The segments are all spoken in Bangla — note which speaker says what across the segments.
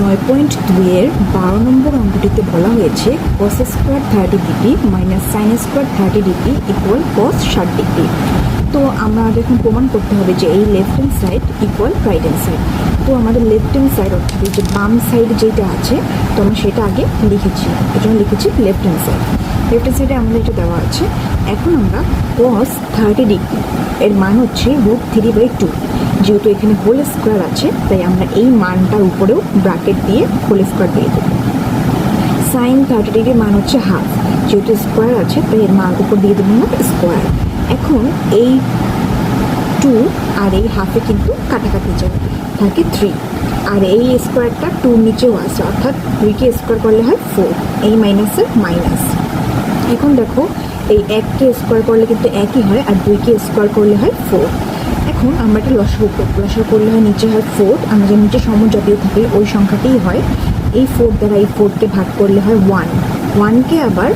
Speaker 1: নয় পয়েন্ট দুইয়ের বারো নম্বর অঙ্কটিতে বলা হয়েছে cos square thirty degree minus sine square thirty degree equal cos ষাট ডিগ্রি তো আমরা এখন প্রমাণ করতে হবে যে এই left hand side equal right hand side তো আমাদের লেফট হ্যান্ড সাইড অর্থাৎ যে বাম সাইড যেটা আছে, তো আমরা সেটা আগে লিখেছি। এজন্য জন্য লিখেছি লেফট হ্যান্ড সাইড লেফট সাইডে আমাদের এটা দেওয়া আছে। এখন আমরা কস থার্টি ডিগ্রি এর মান হচ্ছে রুট থ্রি বাই টু যেহেতু এখানে হোল স্কোয়ার আছে, তাই আমরা এই মানটার উপরেও ব্র্যাকেট দিয়ে হোল স্কোয়ার দিয়ে দেবো। সাইন থার্টি ডিগ্রির মান হচ্ছে হাফ যেহেতু স্কোয়ার আছে, তাই এর মান উপর দিয়ে দেবো আমরা স্কোয়ার এখন এই টু আর এই হাফে কিন্তু কাটাকাটি যাবে। থাকে থ্রি আর এই স্কোয়ারটা টুর নিচেও আছে, অর্থাৎ দুইকে স্কোয়ার করলে হয় ফোর এই মাইনাসের মাইনাস এখন দেখো, এই এককে স্কোয়ার করলে কিন্তু একই হয় আর দুইকে স্কোয়ার করলে হয় ফোর এখন আমরা একটা লসাগু করব। লসাগু করলে হয় নিচে হয় ফোর আমরা যে নিচে সমজাতীয় থাকলে ওই সংখ্যাতেই হয়। এই ফোর দ্বারা এই ফোরকে ভাগ করলে হয় ওয়ান ওয়ানকে আবার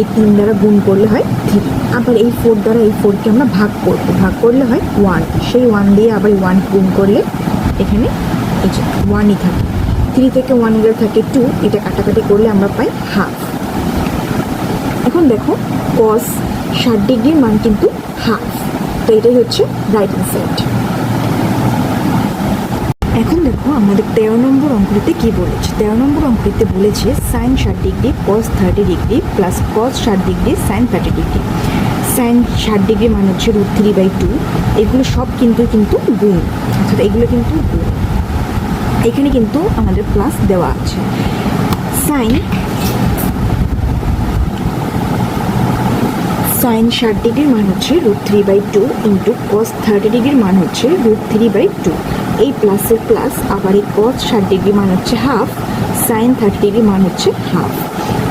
Speaker 1: এই তিন দ্বারা গুণ করলে হয় থ্রি আবার এই ফোর দ্বারা এই ফোরকে আমরা ভাগ করব। ভাগ করলে হয় ওয়ান সেই ওয়ান দিয়ে আবার ওয়ান গুণ করলে এখানে ওয়ানই থাকে। থ্রি থেকে ওয়ান গেলে থাকে টু এটা কাটাকাটি করলে আমরা পাই হাফ এখন দেখো কস ষাট ডিগ্রির মান কিন্তু হাফ তো এটাই হচ্ছে রাইট সাইড এখন দেখো আমাদের তেরো নম্বর অঙ্কটিতে কী বলেছে? তেরো নম্বর অঙ্কটিতে বলেছে সাইন ষাট degree cos thirty degree plus cos ষাট degree sine thirty degree sine ষাট ডিগ্রি মানে হচ্ছে রুট থ্রি বাই টু এগুলো সব কিন্তু কিন্তু গুণ। অর্থাৎ এগুলো কিন্তু গুণ। এখানে কিন্তু আমাদের প্লাস দেওয়া আছে। সাইন সাইন ষাট ডিগ্রির মান হচ্ছে root three by two into cos thirty ডিগ্রির মান হচ্ছে রুট থ্রি বাই টু এই প্লাসের প্লাস আবার এই কস ষাট ডিগ্রি মান হচ্ছে হাফ সাইন থার্টি ডিগ্রি মান হচ্ছে হাফ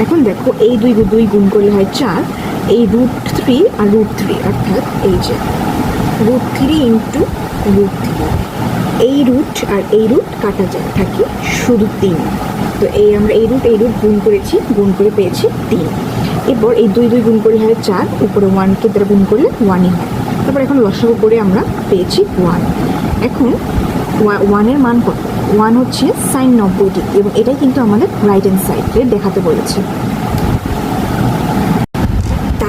Speaker 1: এখন দেখো এই দুই দুই গুণ করলে হয় চার, এই রুট থ্রি আর রুট থ্রি অর্থাৎ এই যে root three into root three এই রুট আর এই রুট কাটা যায়, থাকে শুধু তিন। তো এই আমরা এই রুট এই রুট গুণ করেছি, গুণ করে পেয়েছি তিন। এরপর এই দুই দুই গুণ করি হয় চার, উপরে ওয়ানকে দ্বারা গুণ করলে ওয়ানই হয়। তারপর এখন লসাগু করে আমরা পেয়েছি ওয়ান এখন ওয়া- ওয়ানের মান কত? ওয়ান হচ্ছে সাইন নব্বই ডিগ্রি, এবং এটাই কিন্তু আমাদের রাইট হ্যান্ড সাইডে দেখাতে বলেছে।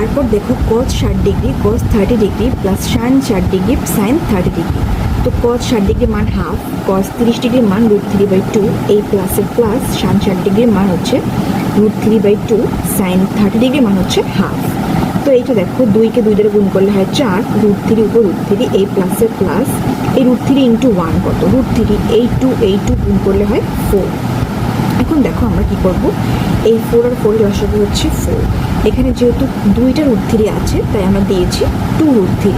Speaker 1: তারপর দেখো কস ষাট degree cos thirty degree plus sine ষাট ডিগ্রি সাইন থার্টি ডিগ্রি তো কস ষাট ডিগ্রি মান হাফ কস তিরিশ ডিগ্রির মান রুট থ্রি বাই টু এই প্লাসের প্লাস সাইন ষাট ডিগ্রির মান হচ্ছে root three by two sine thirty ডিগ্রির মান হচ্ছে হাফ তো এইটা দেখো, দুইকে দুই দ্বারা গুণ করলে হয় চার রুট থ্রি উপর রুট থ্রি এই প্লাসের প্লাস এই রুট থ্রি ইন্টু ওয়ান কত? রুট থ্রি এই টু এই টু গুণ করলে হয় ফোর এখন দেখো আমরা কি করব? এই ফোর আর ফোর লসাগু হচ্ছে ফোর এখানে যেহেতু দুইটা রুট আছে, তাই আমরা দিয়েছি টু রুট থ্রি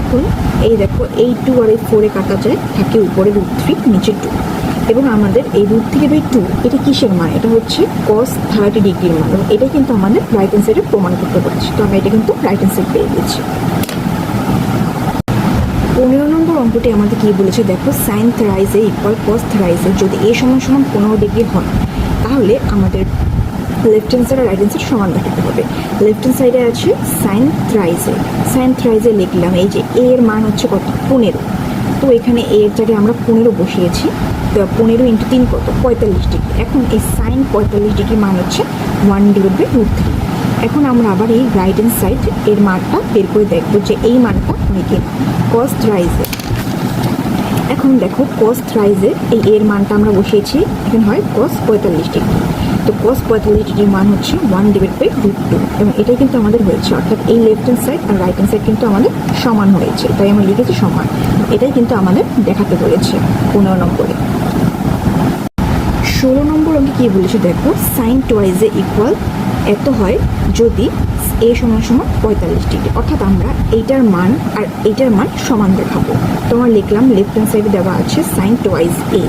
Speaker 1: এখন এই দেখো, এই টু আর এই ফোরে কাটা যায়, থাকে উপরে থ্রি নিচে টু এবং আমাদের এই রুট থ্রি টু এটা কিসের মান? এটা হচ্ছে কস থার্টি ডিগ্রির মান। এবং এটা কিন্তু আমাদের রাইট হ্যান্ড সাইডে প্রমাণ করতে পারছি তো আমরা এটা কিন্তু রাইট হ্যান্ড সাইড পেয়ে গেছি। পনেরো নম্বর অঙ্কটি আমাদের কি বলেছে? দেখো সাইন থ্রাইজে ইকুয়াল কস থ্রাইজে যদি এ সমান সমান পনেরো ডিগ্রি হয়, তাহলে আমাদের লেফট হ্যান্ড সাইড আর রাইট হ্যান্ড সাইড সমান দেখাতে হবে। লেফট হ্যান্ড সাইডে আছে সাইন থ্রাইজে সাইন থ্রাইজে লিখলাম এই যে এ এর মান হচ্ছে কত? পনেরো। তো এখানে এ এর জায়গায় আমরা পনেরো বসিয়েছি। তো পনেরো ইন্টু তিন কত? পঁয়তাল্লিশ ডিগ্রি। এখন এই সাইন পঁয়তাল্লিশ ডিগ্রি মান হচ্ছে one divide by root three এখন আমরা আবার এই রাইট হ্যান্ড সাইড এর মানটা বের করে দেখব যে এই মানটা হয় কিনা কস্ট রাইজে এখন দেখো কস্ট রাইজে এই এর মানটা আমরা বসিয়েছি, এখানে হয় কস পঁয়তাল্লিশ ডিগ্রি। তো কস ডিগ্রির মান হচ্ছে one divide by root two এবং এটাই কিন্তু আমাদের হয়েছে। অর্থাৎ এই লেফট হ্যান্ড সাইড আর রাইট হ্যান্ড সাইড কিন্তু আমাদের সমান হয়েছে। তাই আমরা লিখেছি সমান। এটাই কিন্তু আমাদের দেখাতে বলেছে পনেরো নম্বরে। ষোলো নম্বর আমি কী বলেছি দেখো? সাইন টোয়াইজে ইকুয়াল এত হয় যদি এ সমান সমান পঁয়তাল্লিশ ডিগ্রি। অর্থাৎ আমরা এইটার মান আর এইটার মান সমান দেখাবো। তোমার লিখলাম লেফট হ্যান্ড সাইডে দেওয়া আছে সাইন টোয়াইস এ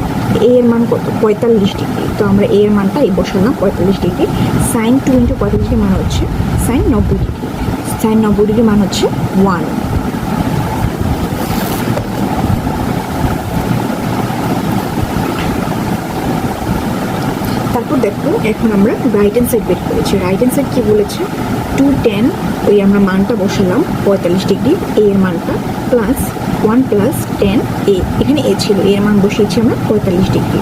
Speaker 1: এ এর মান কত? পঁয়তাল্লিশ ডিগ্রি। তো আমরা এ এর মানটা এই বসালাম, পঁয়তাল্লিশ ডিগ্রি। সাইন টু ইন্টু পঁয়তাল্লিশ ডিগ্রি মান হচ্ছে সাইন নব্বই ডিগ্রি। সাইন নব্বই ডিগ্রি মান হচ্ছে ওয়ান তারপর দেখো, এখন আমরা রাইট হ্যান্ড সাইড বের করেছি। রাইট হ্যান্ড সাইড কী বলেছে? টু টেন ওই আমরা মানটা বসালাম, পঁয়তাল্লিশ ডিগ্রি এ এর মানটা plus one plus tan A এখানে এ ছিল এ এর মান বসিয়েছি আমরা, পঁয়তাল্লিশ ডিগ্রি।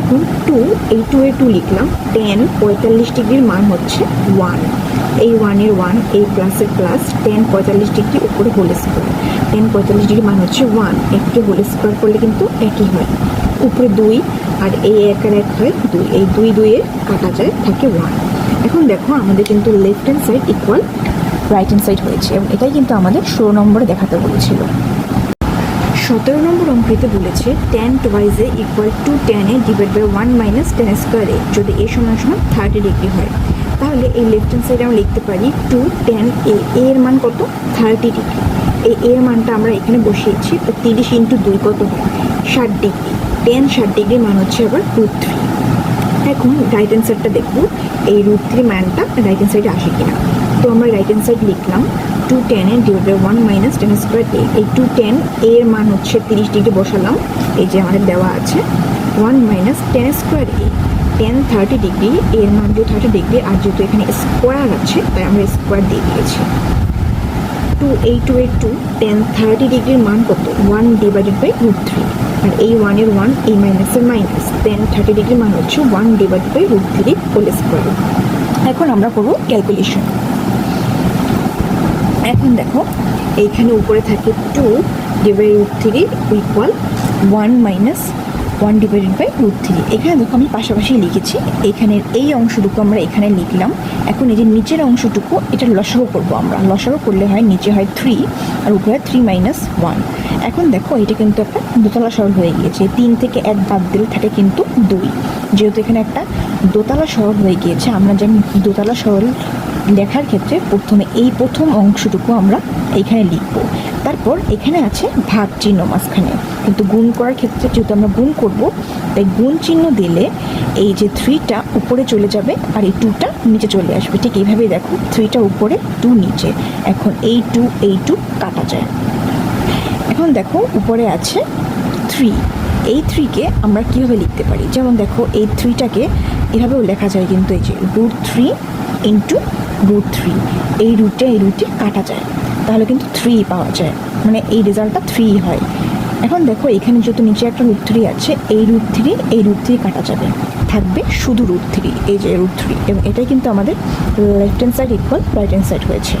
Speaker 1: এখন টু এই টু এ টু লিখলাম টেন পঁয়তাল্লিশ ডিগ্রির মান হচ্ছে ওয়ান এই ওয়ানের ওয়ান এই প্লাসের প্লাস টেন পঁয়তাল্লিশ ডিগ্রি উপরে হোল স্কোয়ার টেন পঁয়তাল্লিশ ডিগ্রি মান হচ্ছে ওয়ান এককে হোল স্কোয়ার করলে কিন্তু একই হয়। উপরে দুই আর এই এক আর এক হয় দুই। এই দুই দুইয়ের কাটা যায়, থাকে ওয়ান এখন দেখো আমাদের কিন্তু left hand side equal right hand side হয়েছে এবং এটাই কিন্তু আমাদের ষোলো নম্বরে দেখাতে বলেছিল। সতেরো নম্বর অঙ্কটিতে বলেছে tan টোয়াইজে equal to tan A divide by one minus tan square A. যদি এ সমান সমান থার্টি ডিগ্রি হয়, তাহলে এই লেফট হ্যান্ড সাইডে আমরা লিখতে পারি টু টেন এ এর মান কত? থার্টি ডিগ্রি এই এর মানটা আমরা এখানে বসিয়েছি, তো তিরিশ ইন্টু দুই কত হয়? ষাট ডিগ্রি টেন ষাট ডিগ্রি মান হচ্ছে আবার রুট থ্রি এখন রাইট হ্যান্ড সাইডটা দেখব, এই রুট থ্রি ম্যানটা রাইট হ্যান্ড সাইডে আসে কিনা। তো আমরা রাইট হ্যান্ড সাইড লিখলাম টু টেন এর divide by one minus tan square A এই টু টেন এর মান হচ্ছে তিরিশ ডিগ্রি বসালাম, এই যে আমাদের দেওয়া আছে one minus tan square A tan thirty degree এর মান যেহেতু থার্টি ডিগ্রি আর যেহেতু এখানে স্কোয়ার আছে, তাই আমরা স্কোয়ার দিয়ে দিয়েছি। টু এই two eight two tan thirty ডিগ্রির মান কত? One divided by root three আর এই ওয়ানের ওয়ান এই মাইনাসের মাইনাস টেন থার্টি ডিগ্রির মান হচ্ছে one divided by root three whole square এখন আমরা করব ক্যালকুলেশন এখন দেখো, এইখানে উপরে থাকে two divide root three equal one minus one divided by root three এখানে দেখো আমি পাশাপাশি লিখেছি, এখানের এই অংশটুকু আমরা এখানে লিখলাম। এখন এই যে নিচের অংশটুকু, এটা লসাগু করব আমরা। লসাগু করলে হয় নিচে হয় থ্রি আর উপরে থ্রি মাইনাস ওয়ান এখন দেখো এটা কিন্তু একটা দোতলা সরল হয়ে গিয়েছে। তিন থেকে এক বাদ দিলে থাকে কিন্তু দুই। যেহেতু এখানে একটা দোতলা সরল হয়ে গিয়েছে, আমরা যেমন দোতলা সরল লেখার ক্ষেত্রে প্রথমে এই প্রথম অংশটুকু আমরা এইখানে লিখব। তারপর এখানে আছে ভাগ চিহ্ন মাঝখানে। কিন্তু গুণ করার ক্ষেত্রে যেহেতু আমরা গুণ করব, তাই গুণ চিহ্ন দিলে এই যে থ্রিটা উপরে চলে যাবে আর এই টুটা নিচে চলে আসবে। ঠিক এইভাবেই দেখো, থ্রিটা উপরে, টু নিচে। এখন এই টু এই টু কাটা যায়। এখন দেখো উপরে আছে থ্রি এই থ্রিকে আমরা কীভাবে লিখতে পারি? যেমন দেখো, এই থ্রিটাকে এভাবেও লেখা যায় কিন্তু এই যে root three into root three এই রুটটা এই রুটে কাটা যায়। তাহলে কিন্তু থ্রি পাওয়া যায়। মানে এই রেজাল্টটা থ্রি হয়। এখন দেখো, এখানে যেহেতু নিচে একটা রুট থ্রি আছে, এই রুট থ্রি এই রুট থ্রি কাটা যাবে। থাকবে শুধু রুট থ্রি এই যে রুট থ্রি এবং এটাই কিন্তু আমাদের left hand side equal right hand side হয়েছে।